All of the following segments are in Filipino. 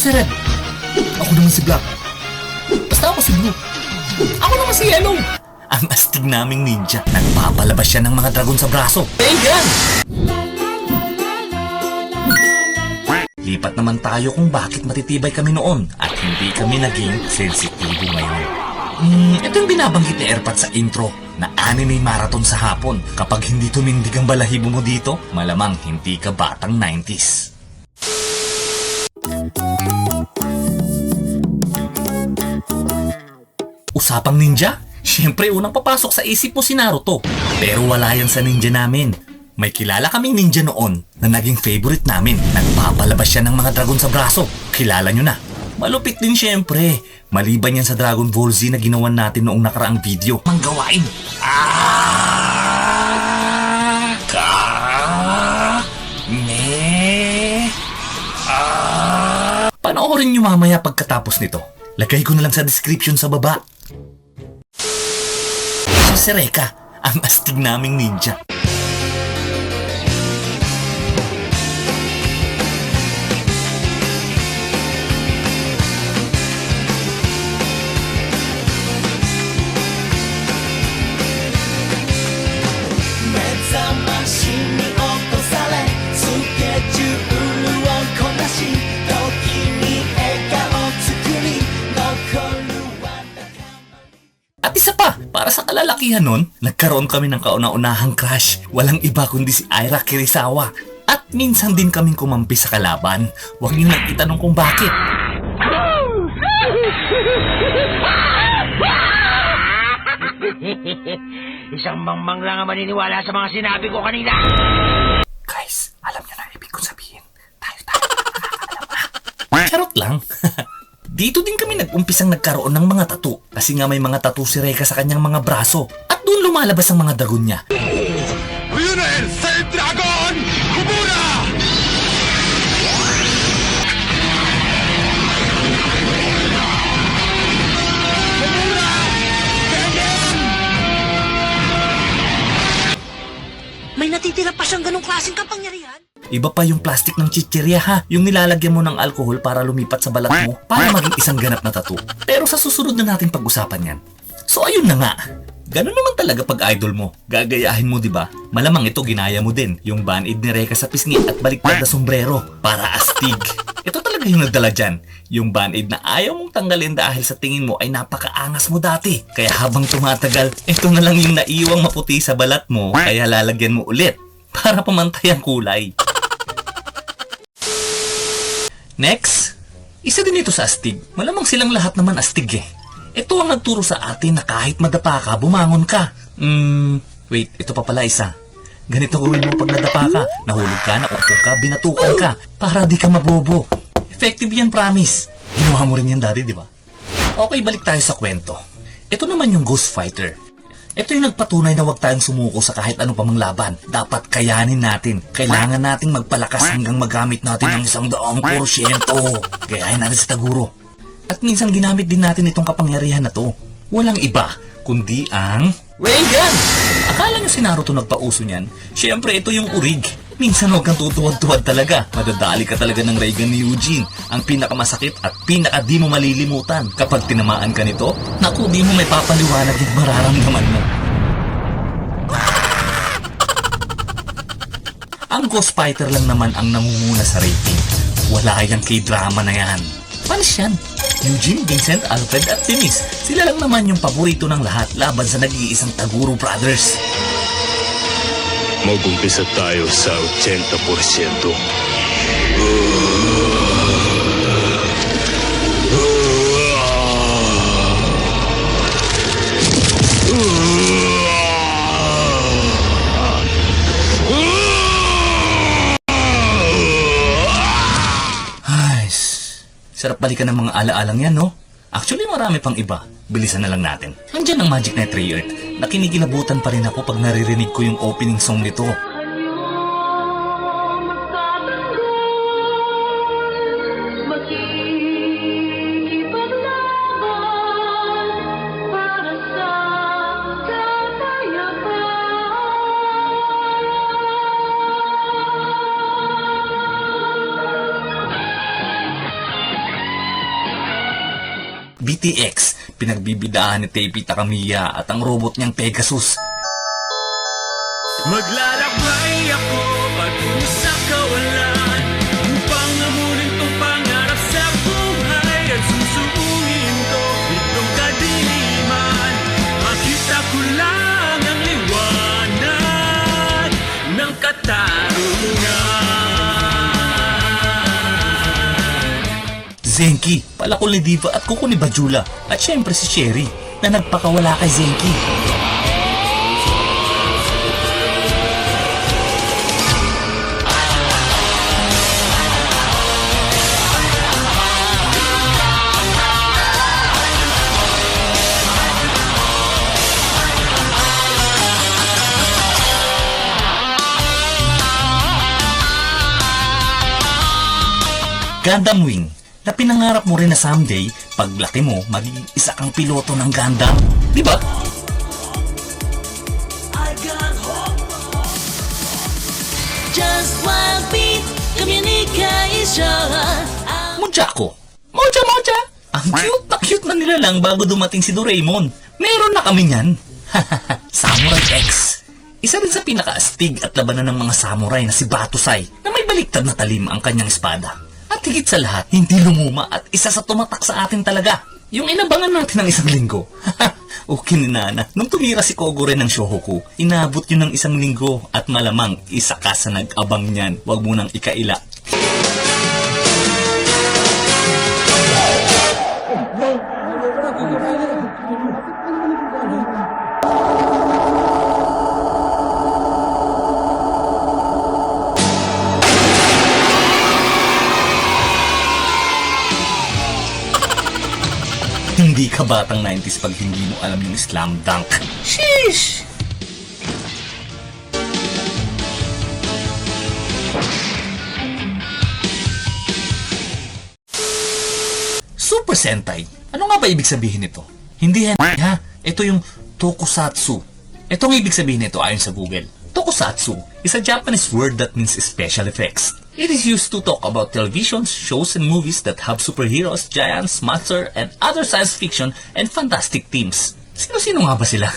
si Red. Ako naman si Black. Basta ako si Blue. Ako naman si Yellow. Ang astig naming ninja. Nagpapalabas siya ng mga dragon sa braso. Pagan! Lipat naman tayo kung bakit matitibay kami noon at hindi kami naging sensitibo ngayon. Hmm, ito yung binabanggit ni Erpat sa intro na anime marathon sa hapon. Kapag hindi tumindig ang balahibo mo dito, malamang hindi ka batang 90s. Usapang ninja? Siyempre unang papasok sa isip mo si Naruto. Pero wala yan sa ninja namin. May kilala kaming ninja noon na naging favorite namin. Nagpapalabas siya ng mga dragon sa braso. Kilala nyo na. Malupit din siyempre. Maliban yan sa Dragon Ball Z na ginawan natin noong nakaraang video. Ang gawain. Ah! Ka! Panoorin nyo mamaya pagkatapos nito. Lagay ko na lang sa description sa baba. Si Reka, ang astig naming ninja. Para sa kalalakihan nun, nagkaroon kami ng kauna-unahang crush. Walang iba kundi si Ira Kirisawa. At minsan din kaming kumampi sa kalaban. Huwag niyo nang itanong kung bakit. Isang mangmang lang ang maniniwala sa mga sinabi ko kanina. Guys, alam niyo na ibig kong sabihin. Tayo tayo. Charot lang. Dito din kami nag-umpisang nagkaroon ng mga tattoo. Kasi nga may mga tattoo si Reka sa kanyang mga braso. At doon lumalabas ang mga dragon niya. Iba pa yung plastic ng chichirya ha, yung nilalagyan mo ng alcohol para lumipat sa balat mo para maging isang ganap na tattoo. Pero sa susunod na natin pag-usapan yan. So ayun na nga. Ganun naman talaga pag idol mo. Gagayahin mo, di ba? Malamang ito ginaya mo din. Yung band-aid ni Reka sa pisngi at baliktad na sombrero para astig. Ito talaga yung nagdala dyan. Yung band-aid na ayaw mong tanggalin dahil sa tingin mo ay napakaangas mo dati. Kaya habang tumatagal, ito na lang yung naiwang maputi sa balat mo kaya lalagyan mo ulit para pamantay ang kulay. Next, isa din ito sa astig. Malamang silang lahat naman astig eh. Ito ang nagturo sa atin na kahit madapa ka, bumangon ka. Hmm, wait, ito pa pala isa. Ganito gawin mo pag nadapa ka. Nahulog ka, naupo ka, binatukan ka. Para di ka mabobo. Effective yan, promise. Ginawa mo rin yan dati, di ba? Okay, balik tayo sa kwento. Ito naman yung Ghost Fighter. Ito yung nagpatunay na huwag tayong sumuko sa kahit ano pa mang laban. Dapat kayanin natin. Kailangan nating magpalakas hanggang magamit natin ang isang daang porsyento. Gayahin natin sa Taguro. At minsan ginamit din natin itong kapangyarihan na to. Walang iba, kundi ang... Reagan! Akala nyo si Naruto nagpauso niyan? Siyempre, ito yung urig. Minsan huwag kang tutuwad-tuwad talaga. Madadali ka talaga ng Reagan ni Eugene. Ang pinakamasakit at pinaka di mo malilimutan. Kapag tinamaan ka nito, naku, di mo may papaliwanag yung mararamdaman mo. Ang Ghost Fighter lang naman ang nangunguna sa rating. Wala yung K-drama na yan. Panis yan. Eugene, Vincent, Alfred at Denise. Sila lang naman yung paborito ng lahat laban sa nag-iisang Taguro Brothers. Mag-umpisa tayo sa 80%. Ay, sarap balikan ng mga alaalang yan, no? Actually, marami pang iba. Bilisan na lang natin. Nandiyan ang Magic Night Ray Earth. Nakinikilabutan pa rin ako pag naririnig ko yung opening song nito. GTX, pinagbibidahan ni Tepi Takamiya at ang robot niyang Pegasus. Maglalakbay ako patungo sa kawalan Upang amunin tong pangarap sa buhay At susuungin ko itong kadiliman. Makita ko lang ang liwanag ng katarungan. Zenki, palakol ni Diva at kuko ni Bajula. At syempre si Sherry, na nagpakawala kay Zenki. Gundam Wing, na pinangarap mo rin na someday, paglaki mo, magiging isa kang piloto ng Gundam. Di ba? Just one beat communication. Moja ko. Moja, moja. Ang cute na cute na nila lang bago dumating si Doraemon. Meron na kami niyan. samurai X. Isa rin sa pinaka-astig at labanan ng mga samurai na si Batusai na may baliktad na talim ang kanyang espada. At higit sa lahat, hindi lumuma at isa sa tumatak sa atin talaga. Yung inabangan natin ng isang linggo. okay ni Nana, nung tumira si Kogure ng Shohoku, inabot yun ng isang linggo at malamang isa ka sa nag-abang niyan. Huwag mo nang ikaila. Hindi ka batang 90s pag hindi mo alam yung slam dunk. Sheesh! Super Sentai. Ano nga ba ibig sabihin nito? Hindi yan ha. Ito yung tokusatsu. Ito ang ibig sabihin nito ayon sa Google. Tokusatsu is a Japanese word that means special effects. It is used to talk about television shows and movies that have superheroes, giants, monster, and other science fiction and fantastic themes. Sino-sino nga ba sila?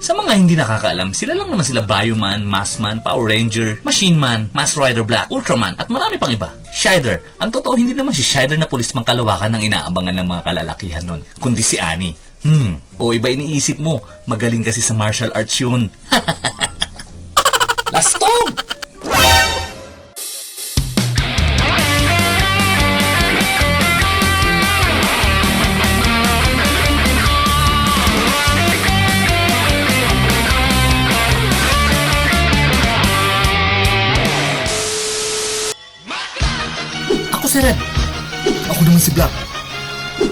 Sa mga hindi nakakaalam, sila lang naman sila Bioman, Massman, Power Ranger, Machine Man, Mass Rider Black, Ultraman, at marami pang iba. Shider. Ang totoo, hindi naman si Shider na pulis mang kalawakan ng inaabangan ng mga kalalakihan nun, kundi si Annie. Hmm, o iba iniisip mo, magaling kasi sa martial arts yun. Lastog! Ako si Red. Ako naman si Black.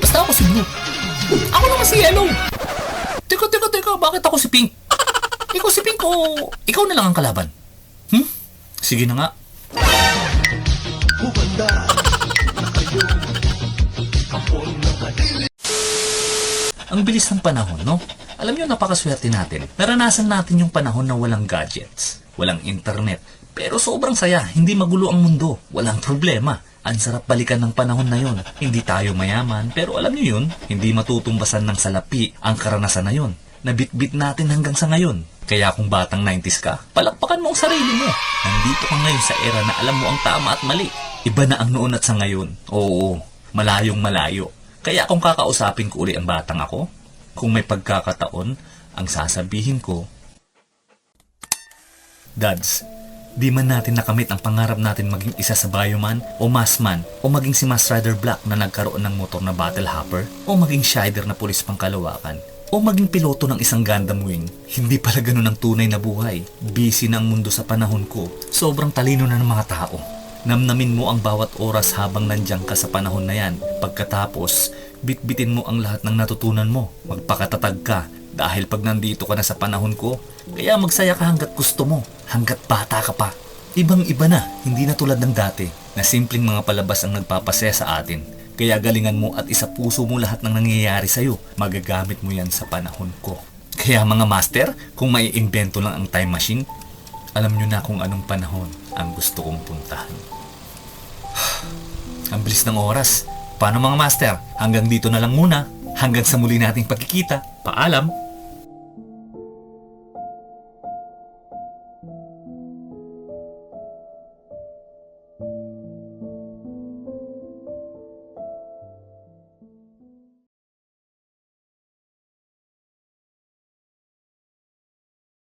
Basta ako si Blue. Ako naman si Yellow. Teka, teka, teka. Bakit ako si Pink? Ikaw si Pink o ikaw na lang ang kalaban? Sige na nga. Ang bilis ng panahon, no? Alam niyo, napakaswerte natin. Naranasan natin yung panahon na walang gadgets, walang internet. Pero sobrang saya, hindi magulo ang mundo, walang problema. Ang sarap balikan ng panahon na yon. Hindi tayo mayaman, pero alam niyo yun, hindi matutumbasan ng salapi ang karanasan na yon. Nabitbit natin hanggang sa ngayon. Kaya kung batang 90s ka, palakpakan mo ang sarili mo. Nandito ka ngayon sa era na alam mo ang tama at mali. Iba na ang noon at sa ngayon. Oo, malayong malayo. Kaya kung kakausapin ko uli ang batang ako, kung may pagkakataon, ang sasabihin ko, Dads, di man natin nakamit ang pangarap natin maging isa sa Bioman o Massman o maging si Mass Rider Black na nagkaroon ng motor na Battle Hopper o maging Shider na pulis pangkalawakan o maging piloto ng isang Gundam Wing. Hindi pala ganun ang tunay na buhay. Busy na ang mundo sa panahon ko. Sobrang talino na ng mga tao. Namnamin mo ang bawat oras habang nandiyan ka sa panahon na yan. Pagkatapos, bitbitin mo ang lahat ng natutunan mo. Magpakatatag ka dahil pag nandito ka na sa panahon ko, kaya magsaya ka hanggat gusto mo, hanggat bata ka pa. Ibang iba na, hindi na tulad ng dati, na simpleng mga palabas ang nagpapasaya sa atin. Kaya galingan mo at isa puso mo lahat ng nangyayari sa'yo. Magagamit mo yan sa panahon ko. Kaya mga master, kung may invento lang ang time machine, alam nyo na kung anong panahon ang gusto kong puntahan. ang bilis ng oras. Paano mga master? Hanggang dito na lang muna. Hanggang sa muli nating pagkikita. Paalam!